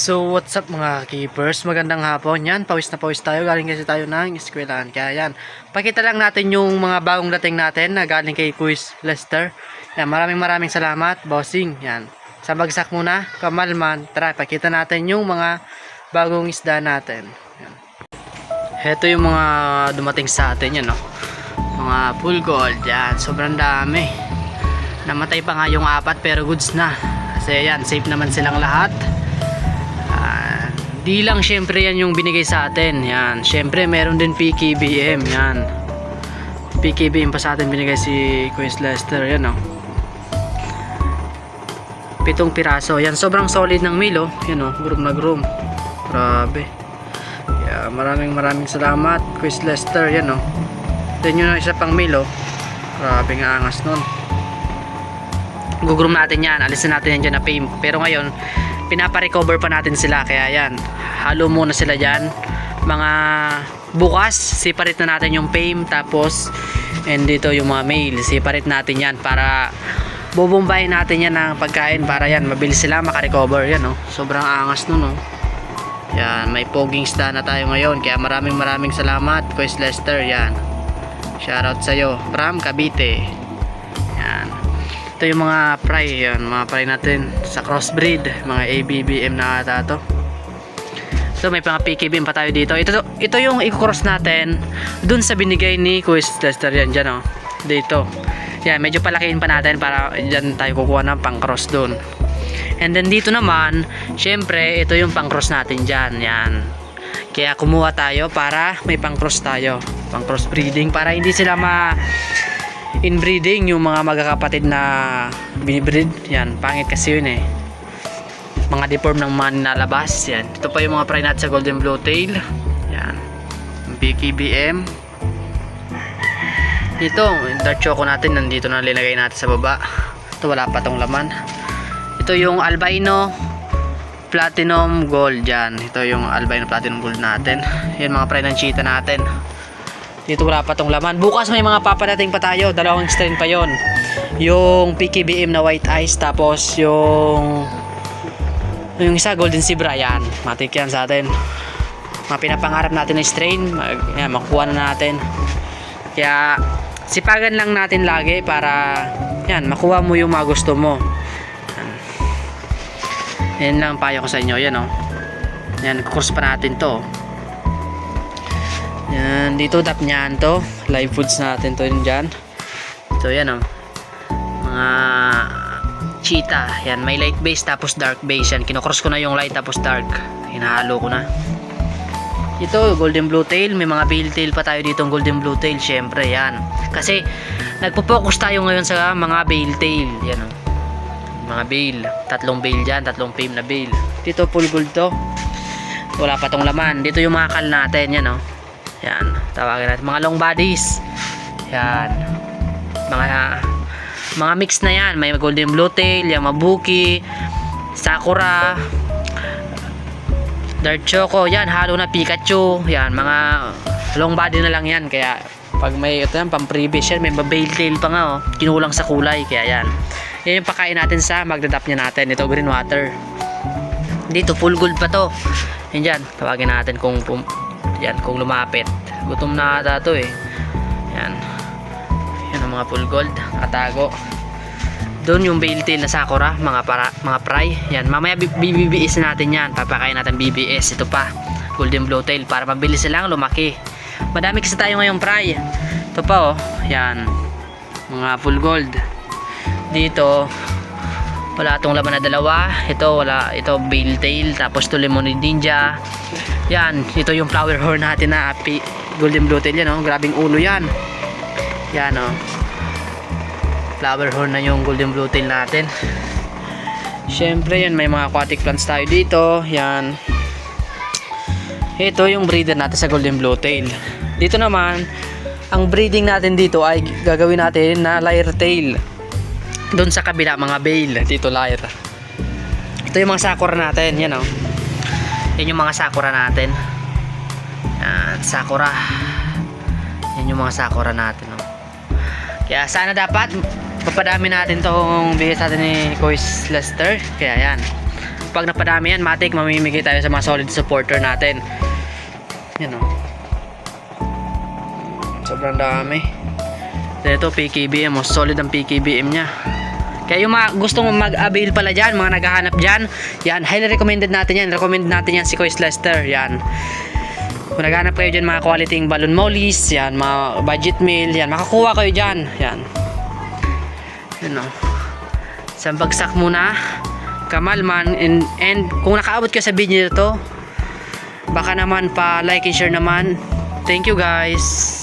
So what's up mga keepers? Magandang hapon yan. Pawis na pawis tayo. Galing kasi tayo ng eskwelahan. Kaya yan. Pakita lang natin yung mga bagong dating natin na galing kay Quiz Lester. Yan. Maraming maraming salamat. Bossing. Yan. Sa bagsak muna. Kamalman. Tara. Pakita natin yung mga bagong isda natin. Yan. Heto yung mga dumating sa atin. Yan no. Mga full gold. Yan. Sobrang dami. Namatay pa nga yung apat pero goods na. Kasi yan. Safe naman silang lahat. Di lang syempre yan yung binigay sa atin. Yan. Syempre meron din PKBM. Yan. PKBM pa sa atin binigay si Queen's Lester. Yan oh. Pitong piraso. Yan. Sobrang solid ng meal oh. Yan oh. Groom na groom. Grabe. Yeah, maraming maraming salamat Queen's Lester. Yan oh. Then yun isa pang meal oh. Grabe nga angas nun. Gugroom natin yan. Alisin natin yan dyan na fame. Pero ngayon, pinaparecover pa natin sila. Kaya yan halo muna sila dyan. Mga bukas separate na natin yung fame tapos and dito yung mga mail. Separate natin yan para bubumbayin natin yan ng pagkain para yan mabilis sila makarecover. Yan no sobrang angas nun no yan may poging star na tayo ngayon. Kaya maraming maraming salamat Quest Lester. Yan. Shoutout sa'yo. From Cavite ito yung mga fry yan mga fry natin sa crossbreed mga ABBM na ata to. So may mga PKBM pa tayo dito. Ito, ito yung i-cross natin dun sa binigay ni Quiz Lester yan dyan oh. Dito. Yan medyo palakihin pa natin para dyan tayo kukuha ng pang cross dun. And then dito naman syempre ito yung pang cross natin dyan yan. Kaya kumuha tayo para may pang cross tayo. Pang cross breeding para hindi sila ma inbreeding yung mga magkakapatid na binibreed. Yan pangit kasi yun eh. Mga deform ng mga nilalabas yan. Ito pa yung mga fry natin sa golden blue tail. Yan. BKBM yung dark choco natin nandito na linagay natin sa baba. Ito wala pa tong laman. Ito yung albino platinum gold yan. Ito yung albino platinum gold natin. Yan mga fry ng cheetah natin dito wala pa tong laman. Bukas may mga papadating pa tayo. Dalawang strain pa yon. Yung PKBM na white ice. Tapos yung yung isa golden zebra. Yan. Matik yan sa atin. Mga pinapangarap natin na strain. Mag, yan, makuha na natin. Kaya sipagan lang natin lagi para yan, makuha mo yung mga gusto mo. Yan. Yan lang payo ko sa inyo. Yan o. Oh. Yan, course pa natin to. Yan, dito tap niyan to. Live foods natin to yun dyan. So, yan o. Mga cheetah. Yan, may light base tapos dark base. Yan, kinocross ko na yung light tapos dark. Hinahalo ko na. Ito, golden blue tail. May mga pale tail pa tayo dito golden blue tail. Syempre, yan. Kasi, nagpo-focus tayo ngayon sa mga bale tail. Yan o. Mga bale. Tatlong bale dyan. Tatlong fame na bale. Dito, full gold to. Wala pa tong laman. Dito yung mga kal natin. Yan o. Yan, tawagin natin mga long bodies. Yan. Mga mga mix na yan. May golden blue tail, yamabuki, sakura, dark choco. Yan, halo na Pikachu. Yan, mga long body na lang yan. Kaya pag may ito yan, pang previous yan, may babail tail pa nga oh. Kinulang sa kulay. Kaya yan. Yan yung pakain natin sa magdadap niya natin. Ito green water. Dito, full gold pa to. Yan dyan, tawagin natin kung yan kung lumapit. Gutom na ata to eh. Yan. Yan ang mga full gold. Atago doon yung bale na sakura mga para mga fry yan mamaya BBS natin yan. Papakain natin BBS ito pa golden blue tail. Para mabilis silang lumaki. Madami kasi tayo ngayong fry ito pa oh. Yan. Mga full gold. Dito wala tong laman na dalawa. Ito wala. Ito bale tail tapos to lemonade ninja yan, ito yung flower horn natin na api, golden blue tail yan, oh. grabing ulo yan. Yan, oh. Flower horn na yung golden blue tail natin. Siyempre, yan, may mga aquatic plants tayo dito. Yan. Ito yung breeder natin sa golden blue tail. Dito naman, ang breeding natin dito ay gagawin natin na lyre tail. Doon sa kabila, mga bale. Dito lyre. Ito yung mga sakura natin, yan, oh yan yung mga sakura natin yan sakura yan yung mga sakura natin no? kaya sana dapat papadami natin tong bigay sa atin ni Coach Lester kaya yan pag napadami yan, matik, mamimigay tayo sa mga solid supporter natin. Yan o. Sobrang dami. Then ito, PKBM o. Solid ang PKBM niya. Kaya yung mga gustong mag-avail pala dyan, mga naghahanap dyan, yan, highly recommended natin yan. Recommend natin yan si Kois Lester. Yan. Kung naghanap kayo dyan mga quality balloon mollies, yan, mga budget meal, yan, makakuha kayo dyan. Yan. Yan o. Isang bagsak muna. Kamalman. And, and kung nakaabot ka sa video nito, baka naman pa like and share naman. Thank you guys.